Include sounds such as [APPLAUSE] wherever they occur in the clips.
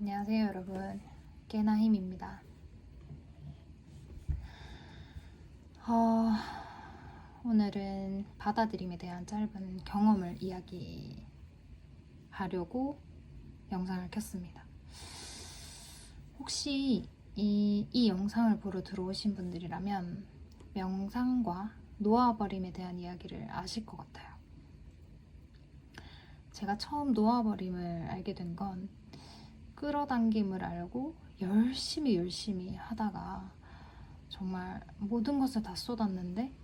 안녕하세요 여러분. 깨나힘입니다. 어, 오늘은 받아들임에 대한 짧은 경험을 이야기하려고 영상을 켰습니다. 혹시 이, 이 영상을 보러 들어오신 분들이라면 명상과 놓아버림에 대한 이야기를 아실 것 같아요. 제가 처음 놓아버림을 알게 된건 끌어당김을 알고 열심히 열심히 하다가 정말 모든 것을 다 쏟았는데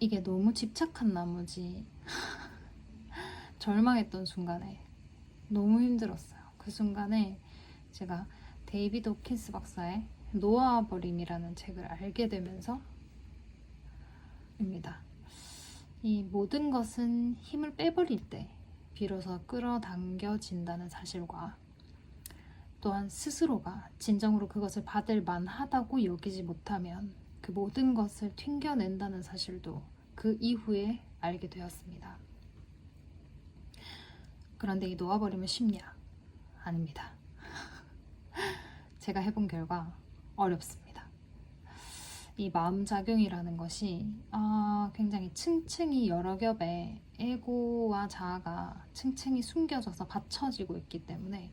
이게 너무 집착한 나머지 [LAUGHS] 절망했던 순간에 너무 힘들었어요. 그 순간에 제가 데이비드 호킨스 박사의 놓아버림이라는 책을 알게 되면서 입니다. 이 모든 것은 힘을 빼버릴 때 비로소 끌어당겨진다는 사실과 또한 스스로가 진정으로 그것을 받을 만하다고 여기지 못하면 그 모든 것을 튕겨낸다는 사실도 그 이후에 알게 되었습니다. 그런데 이 놓아버리면 쉽냐? 아닙니다. [LAUGHS] 제가 해본 결과 어렵습니다. 이 마음 작용이라는 것이 아, 굉장히 층층이 여러 겹의 에고와 자아가 층층이 숨겨져서 받쳐지고 있기 때문에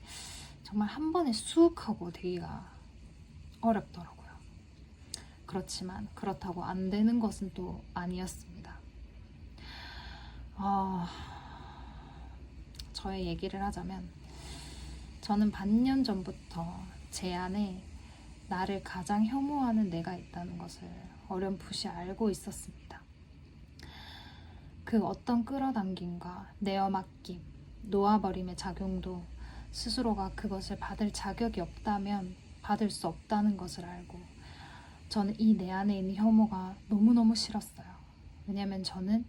정말 한 번에 쑥 하고 되기가 어렵더라고요. 그렇지만 그렇다고 안 되는 것은 또 아니었습니다. 어, 저의 얘기를 하자면 저는 반년 전부터 제 안에 나를 가장 혐오하는 내가 있다는 것을 어렴풋이 알고 있었습니다. 그 어떤 끌어당김과 내어맡김, 놓아버림의 작용도 스스로가 그것을 받을 자격이 없다면 받을 수 없다는 것을 알고 저는 이 내 안에 있는 혐오가 너무너무 싫었어요. 왜냐면 저는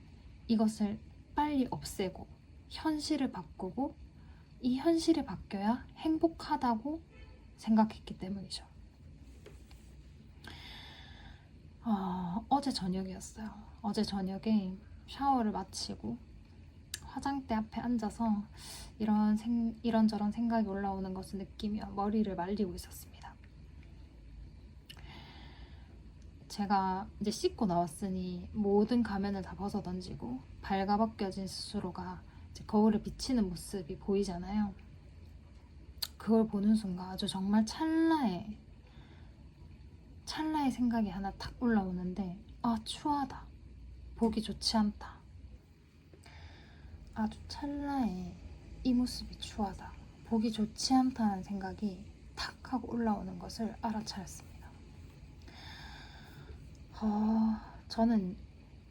이것을 빨리 없애고 현실을 바꾸고 이 현실이 바뀌어야 행복하다고 생각했기 때문이죠. 어, 어제 저녁이었어요. 어제 저녁에 샤워를 마치고 화장대 앞에 앉아서 이런 생, 이런저런 생각이 올라오는 것을 느끼며 머리를 말리고 있었습니다. 제가 이제 씻고 나왔으니 모든 가면을 다 벗어 던지고 발가벗겨진 스스로가 거울에 비치는 모습이 보이잖아요. 그걸 보는 순간 아주 정말 찰나에 찰나의 생각이 하나 탁 올라오는데 아 추하다 보기 좋지 않다 아주 찰나에 이 모습이 추하다 보기 좋지 않다는 생각이 탁 하고 올라오는 것을 알아차렸습니다 어, 저는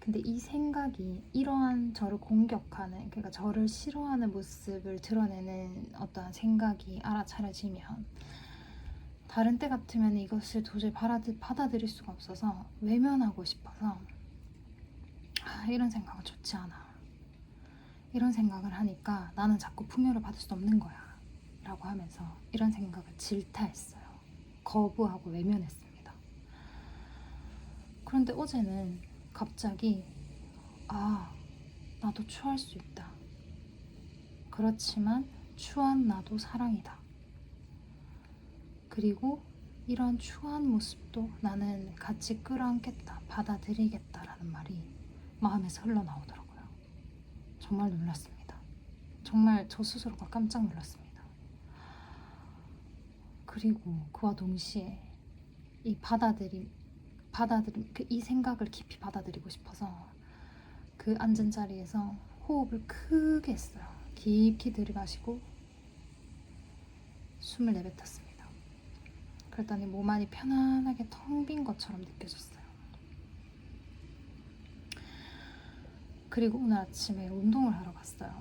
근데 이 생각이 이러한 저를 공격하는 그러니까 저를 싫어하는 모습을 드러내는 어떠한 생각이 알아차려지면 다른 때 같으면 이것을 도저히 받아들, 받아들일 수가 없어서 외면하고 싶어서 아, 이런 생각은 좋지 않아. 이런 생각을 하니까 나는 자꾸 풍요를 받을 수 없는 거야. 라고 하면서 이런 생각을 질타했어요. 거부하고 외면했습니다. 그런데 어제는 갑자기 아, 나도 추할 수 있다. 그렇지만 추한 나도 사랑이다. 그리고 이런 추한 모습도 나는 같이 끌어안겠다, 받아들이겠다라는 말이 마음에서 흘러나오더라고요. 정말 놀랐습니다. 정말 저 스스로가 깜짝 놀랐습니다. 그리고 그와 동시에 이 받아들임, 받아들임, 그 이 생각을 깊이 받아들이고 싶어서 그 앉은 자리에서 호흡을 크게 했어요. 깊이 들이마시고 숨을 내뱉었습니다. 그랬더니 몸 안이 편안하게 텅 빈 것처럼 느껴졌어요. 그리고 오늘 아침에 운동을 하러 갔어요.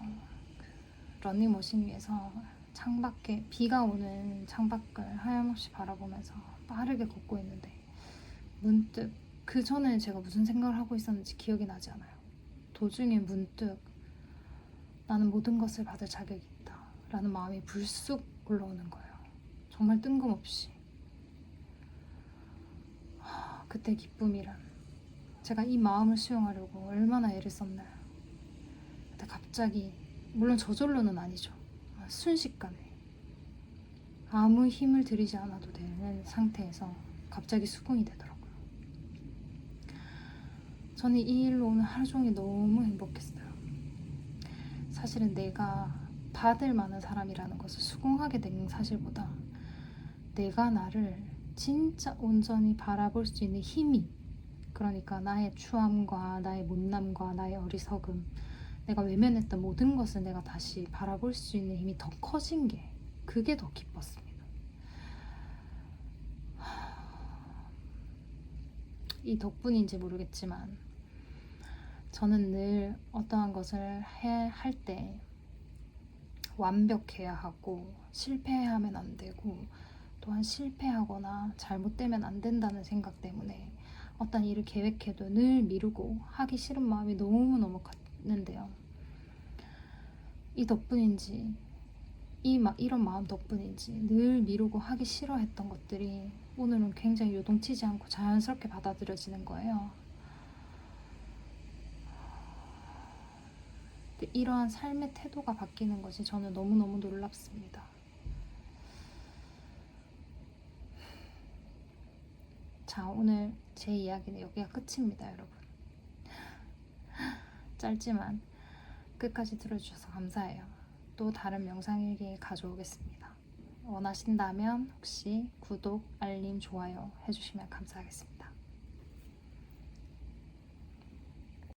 그 러닝머신 위에서 창밖에 비가 오는 창밖을 하염없이 바라보면서 빠르게 걷고 있는데 문득 그 전에 제가 무슨 생각을 하고 있었는지 기억이 나지 않아요. 도중에 문득 나는 모든 것을 받을 자격이 있다 라는 마음이 불쑥 올라오는 거예요. 정말 뜬금없이. 그때 기쁨이란 제가 이 마음을 수용하려고 얼마나 애를 썼나요. 근데 갑자기 물론 저절로는 아니죠. 순식간에 아무 힘을 들이지 않아도 되는 상태에서 갑자기 수긍이 되더라고요. 저는 이 일로 오늘 하루 종일 너무 행복했어요. 사실은 내가 받을 만한 사람이라는 것을 수긍하게 된 사실보다 내가 나를 진짜 온전히 바라볼 수 있는 힘이 그러니까 나의 추함과 나의 못남과 나의 어리석음 내가 외면했던 모든 것을 내가 다시 바라볼 수 있는 힘이 더 커진 게 그게 더 기뻤습니다. 이 덕분인지 모르겠지만 저는 늘 어떠한 것을 할 때 완벽해야 하고 실패하면 안 되고 또한 실패하거나 잘못되면 안 된다는 생각 때문에 어떤 일을 계획해도 늘 미루고 하기 싫은 마음이 너무너무 컸는데요. 이 덕분인지 이 마, 이런 마음 덕분인지 늘 미루고 하기 싫어했던 것들이 오늘은 굉장히 요동치지 않고 자연스럽게 받아들여지는 거예요. 이러한 삶의 태도가 바뀌는 것이 저는 너무너무 놀랍습니다. 자, 오늘 제 이야기는 여기가 끝입니다, 여러분. 짧지만 끝까지 들어주셔서 감사해요. 또 다른 명상일기 가져오겠습니다. 원하신다면 혹시 구독, 알림, 좋아요 해주시면 감사하겠습니다.